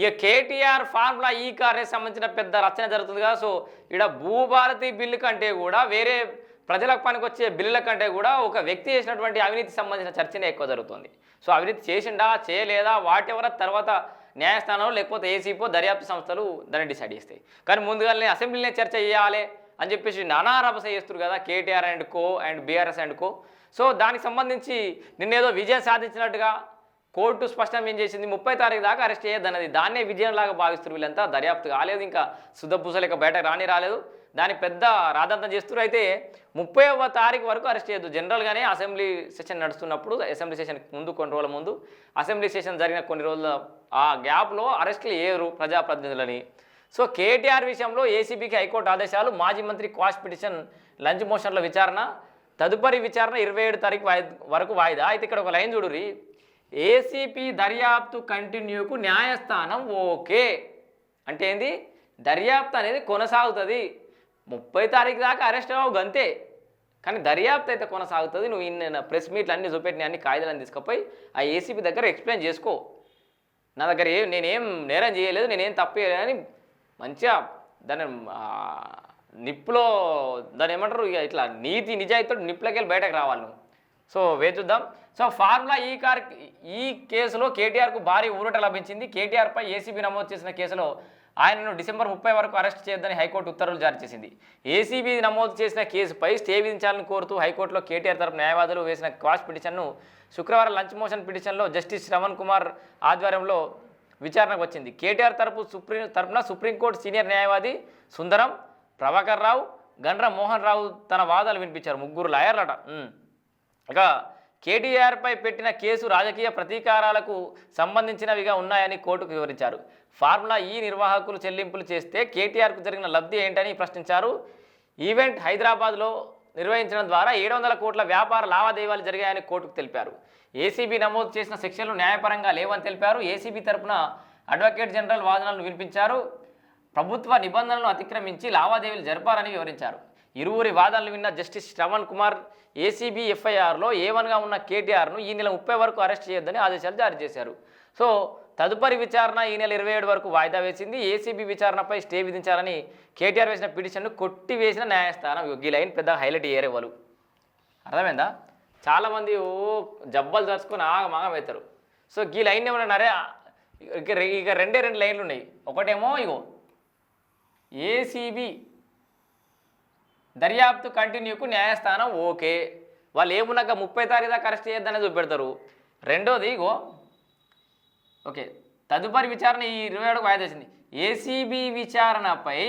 ఇక కేటీఆర్ ఫార్ములా ఈ కార్ సంబంధించిన పెద్ద రచన జరుగుతుంది కదా సో ఇక్కడ భూభారతి బిల్లు కంటే కూడా వేరే ప్రజలకు పనికొచ్చే బిల్లుల కంటే కూడా ఒక వ్యక్తి చేసినటువంటి అవినీతి సంబంధించిన చర్చనే ఎక్కువ జరుగుతుంది. సో అవినీతి చేసిండా చేయలేదా వాటెవర తర్వాత న్యాయస్థానంలో లేకపోతే ఏసీపో దర్యాప్తు సంస్థలు దాన్ని డిసైడ్ చేస్తాయి. కానీ ముందుగానే అసెంబ్లీనే చర్చ చేయాలి అని చెప్పేసి నానా రభస చేస్తారు కదా KTR and co and BRS and co. So దానికి సంబంధించి నిన్నేదో విజయం సాధించినట్టుగా కోర్టు స్పష్టం ఏం చేసింది? ముప్పై తారీఖు దాకా అరెస్ట్ చేయొద్దన్నది. దాన్నే విజయంలాగా భావిస్తారు వీళ్ళంతా. దర్యాప్తు కాలేదు ఇంకా. శుద్ధపూసలేక బయటకు రాని రాలేదు. దాని పెద్ద రాదంతం చేస్తారు అయితే ముప్పైవ తారీఖు వరకు అరెస్ట్ చేయొద్దు. జనరల్గానే అసెంబ్లీ సెషన్ నడుస్తున్నప్పుడు అసెంబ్లీ సెషన్ ముందు కొన్ని రోజుల ముందు అసెంబ్లీ సెషన్ జరిగిన కొన్ని రోజుల ఆ గ్యాప్లో అరెస్టులు ఏరు ప్రజాప్రతినిధులని. సో కేటీఆర్ విషయంలో ఏసీబీకి హైకోర్టు ఆదేశాలు మాజీ మంత్రి క్వాష్ పిటిషన్ లంచ్ మోషన్ల విచారణ తదుపరి విచారణ ఇరవై ఏడు తారీఖు వరకు వాయిదా. అయితే ఇక్కడ ఒక లైన్ చూడురి ఏసీపీ దర్యాప్తు కంటిన్యూకు న్యాయస్థానం ఓకే. అంటే ఏంది? దర్యాప్తు అనేది కొనసాగుతుంది. ముప్పై తారీఖు దాకా అరెస్ట్ అవ్వవు గంతే. కానీ దర్యాప్తు అయితే కొనసాగుతుంది. నువ్వు ఇన్న ప్రెస్ మీట్లు అన్ని చూపెట్టిన అన్ని కాగితాలను తీసుకుపోయి ఆ ఏసీపీ దగ్గర ఎక్స్ప్లెయిన్ చేసుకో. నా దగ్గర ఏం నేనేం నేరం చేయలేదు నేనేం తప్పు చేయలేదు అని మంచిగా దాన్ని నిప్పులో దాన్ని ఏమంటారు? ఇక ఇట్లా నీతి నిజాయితీతో నిప్పులకెళ్ళి బయటకు రావాలి నువ్వు. సో వే చూద్దాం. సో ఫార్ములా ఈ కార్ ఈ కేసులో కేటీఆర్కు భారీ ఊరట లభించింది. కేటీఆర్పై ఏసీబీ నమోదు చేసిన కేసులో ఆయనను డిసెంబర్ ముప్పై వరకు అరెస్ట్ చేయొద్దని హైకోర్టు ఉత్తర్వులు జారీ చేసింది. ఏసీబీ నమోదు చేసిన కేసుపై స్టే విధించాలని కోరుతూ హైకోర్టులో కేటీఆర్ తరపు న్యాయవాదులు వేసిన క్వాష్ పిటిషన్ను శుక్రవారం లంచ్ మోషన్ పిటిషన్లో జస్టిస్ శ్రవణ్ కుమార్ ఆధ్వర్యంలో విచారణకు వచ్చింది. కేటీఆర్ తరపు సుప్రీం తరపున సుప్రీంకోర్టు సీనియర్ న్యాయవాది సుందరం ప్రభాకర్ రావు గండ్ర మోహన్ రావు తన వాదాలు వినిపించారు. ముగ్గురు లాయర్లట. ఇక కేటీఆర్పై పెట్టిన కేసు రాజకీయ ప్రతీకారాలకు సంబంధించినవిగా ఉన్నాయని కోర్టుకు వివరించారు. ఫార్ములా ఈ నిర్వాహకులు చెల్లింపులు చేస్తే కేటీఆర్కు జరిగిన లబ్ధి ఏంటని ప్రశ్నించారు. ఈవెంట్ హైదరాబాద్లో నిర్వహించడం ద్వారా ఏడు వందల కోట్ల వ్యాపార లావాదేవీలు జరిగాయని కోర్టుకు తెలిపారు. ఏసీబీ నమోదు చేసిన శిక్షలు న్యాయపరంగా లేవని తెలిపారు. ఏసీబీ తరపున అడ్వకేట్ జనరల్ వాదనలను వినిపించారు. ప్రభుత్వ నిబంధనలను అతిక్రమించి లావాదేవీలు జరపాలని వివరించారు. ఇరువురి వాదనలు విన్న జస్టిస్ శ్రవణ్ కుమార్ ఏసీబీ ఎఫ్ఐఆర్లో ఏ వన్గా ఉన్న కేటీఆర్ను ఈ నెల ముప్పై వరకు అరెస్ట్ చేయొద్దని ఆదేశాలు జారీ చేశారు. సో తదుపరి విచారణ ఈ నెల ఇరవై ఏడు వరకు వాయిదా వేసింది. ఏసీబీ విచారణపై స్టే విధించాలని కేటీఆర్ వేసిన పిటిషన్ను కొట్టివేసిన న్యాయస్థానం ఈ లైన్ పెద్ద హైలైట్ ఏరే వాళ్ళు. అర్థమైందా? చాలామంది ఓ జబ్బలు దర్చుకొని ఆగ మగమవుతారు సో ఈ లైన్ ఏమన్నారే ఇక ఇక రెండే రెండు లైన్లు ఉన్నాయి. ఒకటేమో ఇగో ఏసీబీ దర్యాప్తు కంటిన్యూకు న్యాయస్థానం ఓకే. వాళ్ళు ఏమున్నాక ముప్పై తారీఖు దాకా అరెస్ట్ చేయొద్దనే చూపెడతారు. రెండోది ఇగో ఓకే తదుపరి విచారణ ఈ ఇరవై ఏడుకు వాయిదా వచ్చింది ఏసీబీ విచారణపై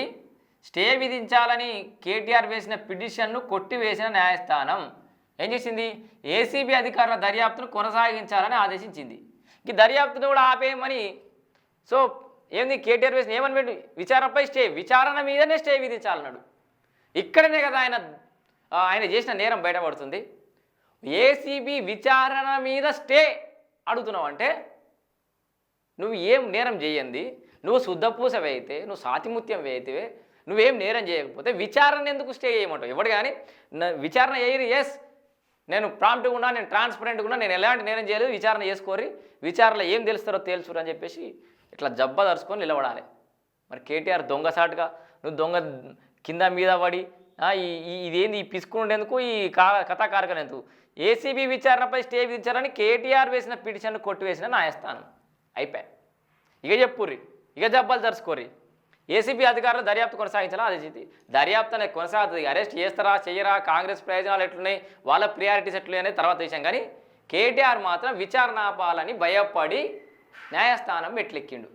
స్టే విధించాలని కేటీఆర్ వేసిన పిటిషన్ను కొట్టివేసిన న్యాయస్థానం. ఏం చేసింది? ఏసీబీ అధికారుల దర్యాప్తును కొనసాగించాలని ఆదేశించింది. ఈ దర్యాప్తును కూడా ఆపేయమని సో ఏంది కేటీఆర్ వేసిన ఏమని విచారణపై స్టే విచారణ మీదనే స్టే విధించాలన్నాడు. ఇక్కడనే కదా ఆయన ఆయన చేసిన నేరం బయటపడుతుంది. ఏసీబీ విచారణ మీద స్టే అడుగుతున్నావు అంటే నువ్వు ఏం నేరం చేయండి నువ్వు శుద్ధపూసవే అయితే నువ్వు సాతిముత్యం వేయితే నువ్వేం నేరం చేయకపోతే విచారణ ఎందుకు స్టే చేయమంటావు? ఎవడు కానీ విచారణ చేయరు ఎస్ నేను ప్రాంప్ట్గా ఉన్నా నేను ట్రాన్స్పరెంట్గా ఉన్నా నేను ఎలాంటి నేరం చేయలేదు విచారణ చేసుకోరి విచారణ ఏం తెలుస్తారో తేల్చురు అని చెప్పేసి ఇట్లా జబ్బ దరుచుకొని నిలబడాలి. మరి కేటీఆర్ దొంగసాటుగా నువ్వు దొంగ కింద మీద పడి ఈ ఇదేంది ఈ పిసుకుండేందుకు ఈ కా కథా ఎందుకు ఏసీబీ విచారణపై స్టే విధించాలని కేటీఆర్ వేసిన పిటిషన్ కొట్టివేసిన న్యాయస్థానం. అయిపోయి ఇక చెప్పుర్రి ఇక జబ్బాలు జరుచుకోరి ఏసీబీ అధికారులు దర్యాప్తు కొనసాగించాలా? అది దర్యాప్తు అనేది కొనసాగుతుంది. అరెస్ట్ చేస్తారా చెయ్యరా కాంగ్రెస్ ప్రయోజనాలు ఎట్లున్నాయి వాళ్ళ ప్రియారిటీస్ ఎట్లున్నాయి తర్వాత విషయం. కానీ కేటీఆర్ మాత్రం విచారణ ఆపాలని భయపడి న్యాయస్థానం మెట్లెక్కిండు.